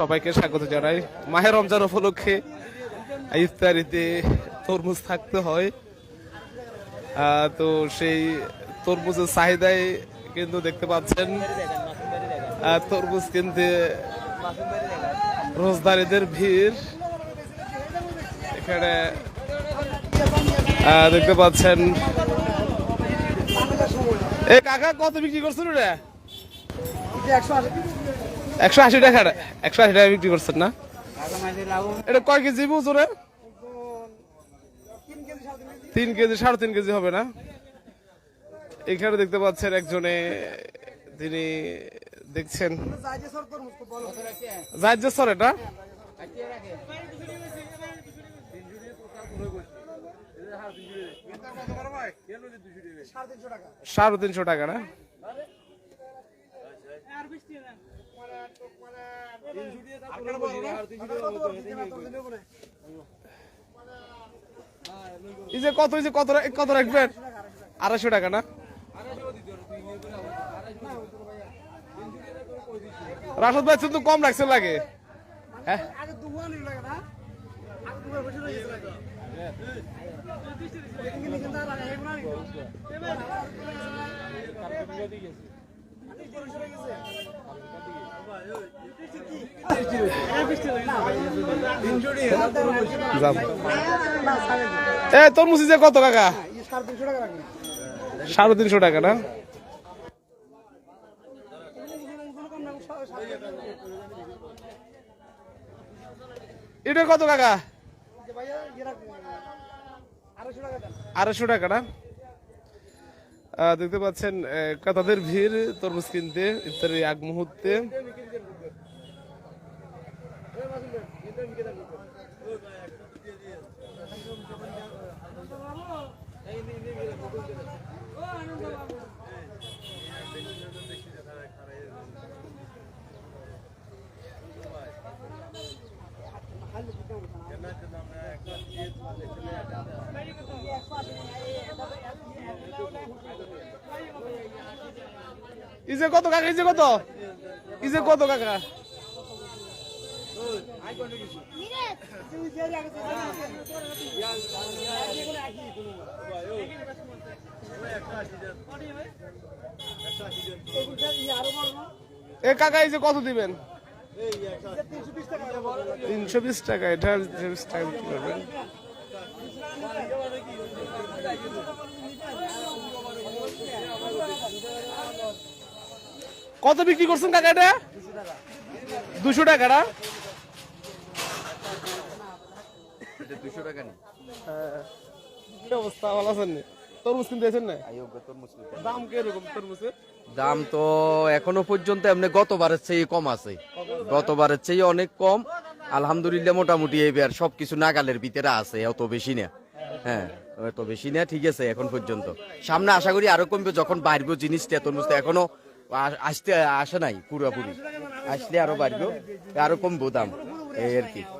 সবাইকে স্বাগত জানাই। মাহের রমজান উপলক্ষে ইফতারিতে তরমুজ থাকতে হয়। তো সেই তরমুজের চাহিদায় কিন্তু দেখতে পাচ্ছেন তরমুজ কিনতে রোজদারিদের ভিড়। এখানে দেখতে পাচ্ছেন। এ, কাকা, কত বিক্রি করছেন একশো আশি টাকা একশো আশি টাকা বিক্রি করছেন না? এটা কয় কেজি বুঝরে? তিন কেজি, সাড়ে তিন কেজি হবে না? এখানে দেখতে পাচ্ছেন একজনে, তিনি দেখছেন। জাহাজ স্যার এটা? সাড়ে তিনশো টাকা না? এই কত যে কত কত রাখবেন? আড়াইশো টাকা না? রাশদ ভাই কিন্তু কম রাখছে লাগে। হ্যাঁ? এ, তরমুজ যে কত কাকা? সাড়ে তিনশো টাকা না? এটা কত কাকা? আড়াইশো টাকা না? দেখতে পাচ্ছেন ক্রেতাদের ভিড়, তরমুজ কিনতে ইত্যাদি আগ মুহূর্তে। ইজে কত কাকা ইজে কত? ইজে কত কাকা? এ কাকা, এই যে কত দিবেন? তিনশো বিশ টাকা, এটা বিশ টাকা করবেন। কত বিক্রি করছেন কাকা এটা? দুশো টাকা দুশো টাকা নেই। কি অবস্থা? ভালো আছেন নি? তরমুজ কিনতে আছেন না? তরমুজ দাম কীরকম তরমুজের? দাম তো এখনও পর্যন্ত এমনি গতবারের চেয়ে কম আছে। গতবারের চেয়ে অনেক কম। আলহামদুলিল্লাহ মোটামুটি এবার নাগালের ভিতরে আছে অত বেশি না। হ্যাঁ এত বেশি না ঠিক আছে এখন পর্যন্ত। সামনে আশা করি আরও কমবে যখন বাড়বো জিনিসটা তরমুজটা এখনও আসতে আসে নাই পুরোপুরি। আসলে আরও বাড়বো আরও কমবো দাম এই আর কি। হ্যাঁ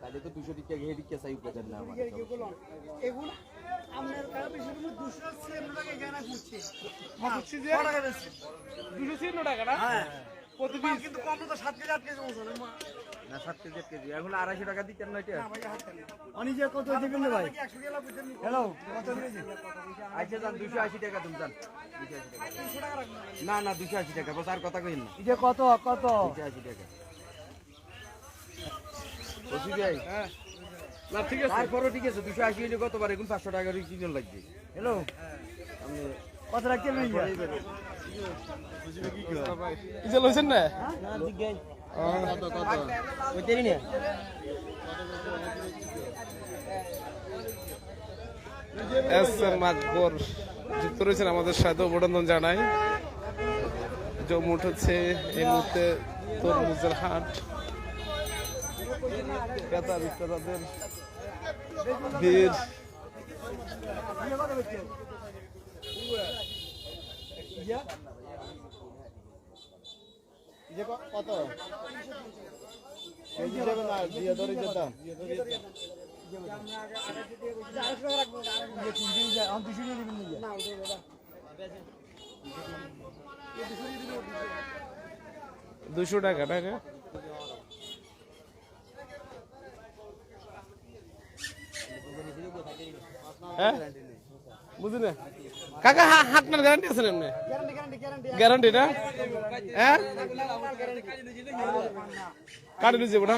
তাহলে তো দুশো দিকে ঘে দিকে চাই উপরে না আমার দুশো টাকা না কত পিস না সাত কেজি আট কেজি। এখন আড়াইশো টাকা দিতেন না এটা? আচ্ছা যান দুশো আশি টাকা তুমি যান না না দুশো আশি টাকা বস আর কথা কইন না। কত কত? দুশো আশি টাকা। না ঠিক আছে। তারপরও ঠিক আছে দুশো আশি এখন পাঁচশো কিজন লাগবে। হ্যালো? কত লইছেন না? এস এম আকবর যুক্ত রয়েছেন আমাদের সাথে অভিনন্দন জানাই। জমুট হচ্ছে এই মুহূর্তে তরমুজের হাট। ক্রেতা বিক্রেতাদের ভিড়। কত? কেজি যাবে না দিয়ে ধরে যেতাম দুশো টাকা টাকা হ্যাঁ? বুঝলি না কাকা হাটনার গ্যারান্টি আছে না এমনি? গ্যারান্টি না? হ্যাঁ? কাটি লুচি না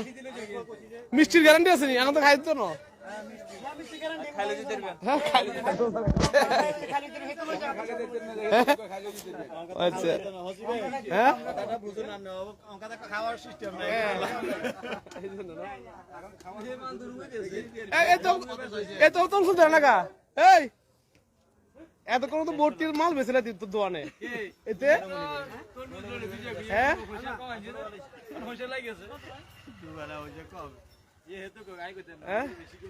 মিষ্টির গ্যারান্টি আছে নি? এখন তো খাই তো না হ্যাঁ। আচ্ছা হ্যাঁ তো তোর না বোর্ডটির মাল বেছিলে তো দোয়ানে এতে হ্যাঁ?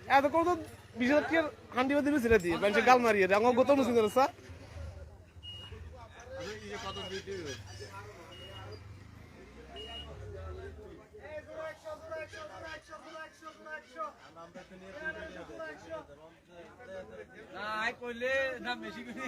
এত কোন তো বিশ হাজার হান্ডি বাদি বেছিলে দি মানে গাল মারিয়ে আমার গোতম মুসিন করে কত না কইলে না বেশি করে